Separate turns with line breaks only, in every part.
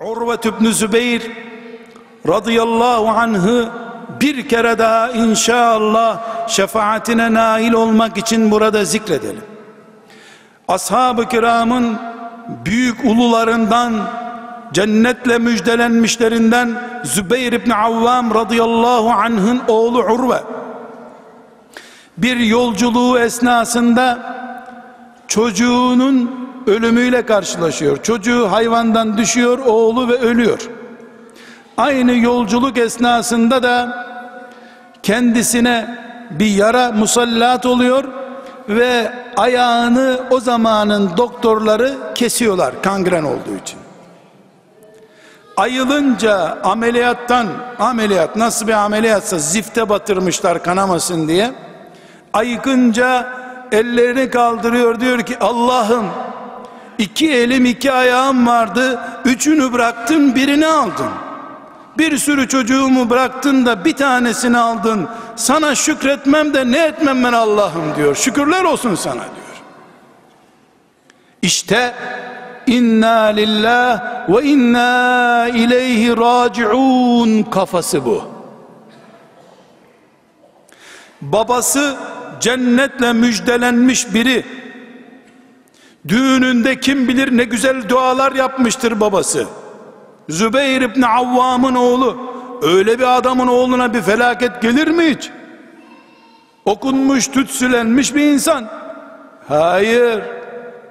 Urve ibn Zübeyir radıyallahu anh'ı bir kere daha inşallah şefaatine nail olmak için burada zikredelim. Ashab-ı kiramın büyük ulularından cennetle müjdelenmişlerinden Zübeyir ibn Avvam radıyallahu anh'ın oğlu Urve bir yolculuğu esnasında çocuğunun ölümüyle karşılaşıyor. Çocuğu hayvandan düşüyor, oğlu ve ölüyor. Aynı yolculuk esnasında da kendisine bir yara musallat oluyor ve ayağını o zamanın doktorları kesiyorlar kangren olduğu için. Ayılınca ameliyattan ameliyat nasıl bir ameliyatsa zifte batırmışlar kanamasın diye ayıkınca ellerini kaldırıyor diyor ki Allah'ım iki elim iki ayağım vardı. Üçünü bıraktın birini aldın. Bir sürü çocuğumu bıraktın da bir tanesini aldın. Sana şükretmem de ne etmem ben Allah'ım diyor. Şükürler olsun sana diyor. İşte inna lillah ve inna ileyhi raciun kafası bu. Babası cennetle müjdelenmiş biri düğününde kim bilir ne güzel dualar yapmıştır babası. Zübeyir İbni Avvam'ın oğlu öyle bir adamın oğluna bir felaket gelir mi hiç? Okunmuş tütsülenmiş bir insan. Hayır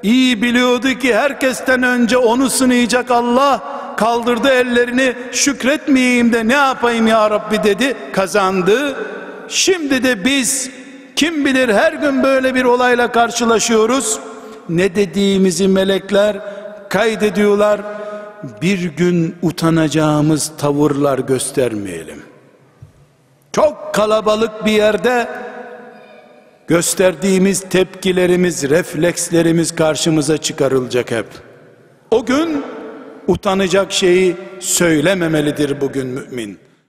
iyi biliyordu ki herkesten önce onu sınayacak Allah kaldırdı ellerini şükretmeyeyim de ne yapayım ya Rabbi dedi kazandı. Şimdi de biz kim bilir her gün böyle bir olayla karşılaşıyoruz ne dediğimizi melekler kaydediyorlar. Bir gün utanacağımız tavırlar göstermeyelim. Çok kalabalık bir yerde gösterdiğimiz tepkilerimiz reflekslerimiz karşımıza çıkarılacak hep. O gün utanacak şeyi söylememelidir bugün mümin